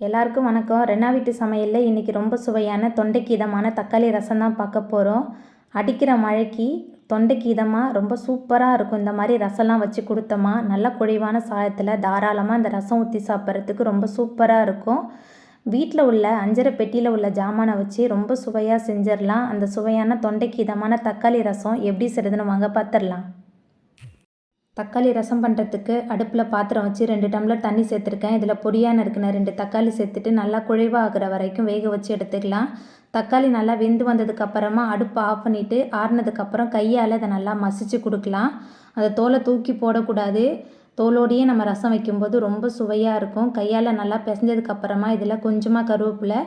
எல்லாருக்கும் வணக்கம். ரெனா வீட்டு சமையலில் இன்றைக்கி ரொம்ப சுவையான தொண்டைக்கு இதமான தக்காளி ரசம் தான் பார்க்க போகிறோம் அடிக்கிற மழைக்கு தொண்டைக்கு இதமாக ரொம்ப சூப்பராக இருக்கும். இந்த மாதிரி ரசம்லாம் வச்சு கொடுத்தோமா நல்ல குழிவான சாதத்தில் தாராளமாக இந்த ரசம் ஊற்றி சாப்பிட்றதுக்கு ரொம்ப சூப்பராக இருக்கும். வீட்டில் உள்ள அஞ்சரை பெட்டியில் உள்ள ஜாமானை வச்சு ரொம்ப சுவையாக செஞ்சிடலாம். அந்த சுவையான தொண்டைக்கு இதமான தக்காளி ரசம் எப்படி செய்கிறதுன்னு வாங்க பார்த்துடலாம் தக்காளி ரசம் பண்ணுறதுக்கு அடுப்பில் பாத்திரம் வச்சு ரெண்டு டம்ளர் தண்ணி சேர்த்துருக்கேன். இதில் பொடியான இருக்குன்னு ரெண்டு தக்காளி சேர்த்துட்டு நல்லா குழைவாக ஆகிற வரைக்கும் வேக வச்சு எடுத்துக்கலாம். தக்காளி நல்லா வெந்து வந்ததுக்கப்புறமா அடுப்பை ஆஃப் பண்ணிவிட்டு ஆறுனதுக்கப்புறம் கையால் அதை நல்லா மசிச்சு கொடுக்கலாம். அந்த தோலை தூக்கி போடக்கூடாது. தோலோடையே நம்ம ரசம் வைக்கும்போது ரொம்ப சுவையாக இருக்கும். கையால் நல்லா பிசைஞ்சதுக்கப்புறமா இதில் கொஞ்சமாக கருவேப்பிலை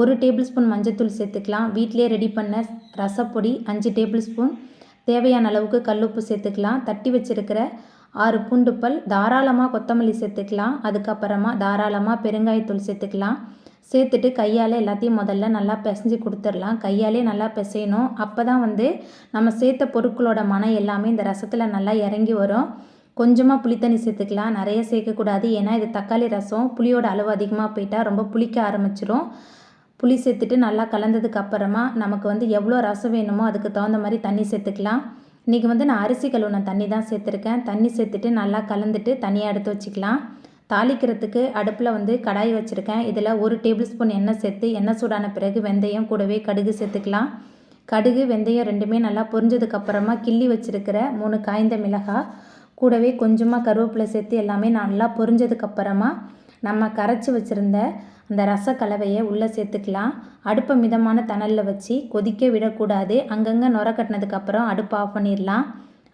ஒரு டேபிள் ஸ்பூன் மஞ்சத்தூள் சேர்த்துக்கலாம். வீட்டிலே ரெடி பண்ண ரசப்பொடி அஞ்சு டேபிள் ஸ்பூன் தேவையான அளவுக்கு கல்லுப்பு சேர்த்துக்கலாம். தட்டி வச்சுருக்கிற ஆறு பூண்டு பல் தாராளமாக கொத்தமல்லி சேர்த்துக்கலாம். அதுக்கப்புறமா தாராளமாக பெருங்காயத்தூள் சேர்த்துக்கலாம். சேர்த்துட்டு கையால் எல்லாத்தையும் முதல்ல நல்லா பிசைஞ்சு கொடுத்துடலாம். கையாலே நல்லா பிசையணும். அப்போ தான் வந்து நம்ம சேர்த்த பொருட்களோட மனம் எல்லாமே இந்த ரசத்தில் நல்லா இறங்கி வரும். கொஞ்சமாக புளித்தண்ணி சேர்த்துக்கலாம். நிறைய சேர்க்கக்கூடாது. ஏன்னா இது தக்காளி ரசம். புளியோட அளவு அதிகமாக போயிட்டால் ரொம்ப புளிக்க ஆரம்பிச்சிரும். புளி சேர்த்துட்டு நல்லா கலந்ததுக்கு அப்புறமா நமக்கு வந்து எவ்வளோ ரசம் வேணுமோ அதுக்கு தகுந்த மாதிரி தண்ணி சேர்த்துக்கலாம். இன்றைக்கி வந்து நான் அரிசி கழுவுன தண்ணி தான் சேர்த்துருக்கேன். தண்ணி சேர்த்துட்டு நல்லா கலந்துட்டு தனியாக எடுத்து வச்சுக்கலாம். தாளிக்கிறதுக்கு அடுப்பில் வந்து கடாய் வச்சுருக்கேன். இதில் ஒரு டேபிள் ஸ்பூன் எண்ணெய் சேர்த்து எண்ணெய் சூடான பிறகு வெந்தயம் கூடவே கடுகு சேர்த்துக்கலாம். கடுகு வெந்தயம் ரெண்டுமே நல்லா பொரிஞ்சதுக்கப்புறமா கிள்ளி வச்சுருக்கிற மூணு காய்ந்த மிளகாய் கூடவே கொஞ்சமாக கருவேப்பிலை சேர்த்து எல்லாமே நல்லா பொரிஞ்சதுக்கப்புறமா நம்ம கரைச்சி வச்சுருந்த அந்த ரச கலவையை உள்ளே சேர்த்துக்கலாம். அடுப்பை மிதமான தணலில் வச்சு கொதிக்க விடக்கூடாது. அங்கங்கே நுர கட்டினதுக்கப்புறம் அடுப்பு ஆஃப் பண்ணிடலாம்.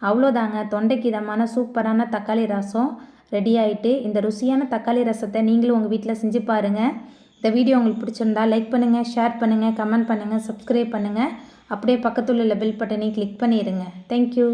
அவ்வளோதாங்க. தொண்டைக்கு இதமான சூப்பரான தக்காளி ரசம் ரெடி ஆகிட்டு இந்த ருசியான தக்காளி ரசத்தை நீங்களும் உங்கள் வீட்டில் செஞ்சு பாருங்கள் இந்த வீடியோ உங்களுக்கு பிடிச்சிருந்தா லைக் பண்ணுங்கள் ஷேர் பண்ணுங்கள் கமெண்ட் பண்ணுங்கள் சப்ஸ்கிரைப் பண்ணுங்கள் அப்படியே பக்கத்தில் உள்ள பெல் பட்டனையும் கிளிக் பண்ணிடுங்க. தேங்க்யூ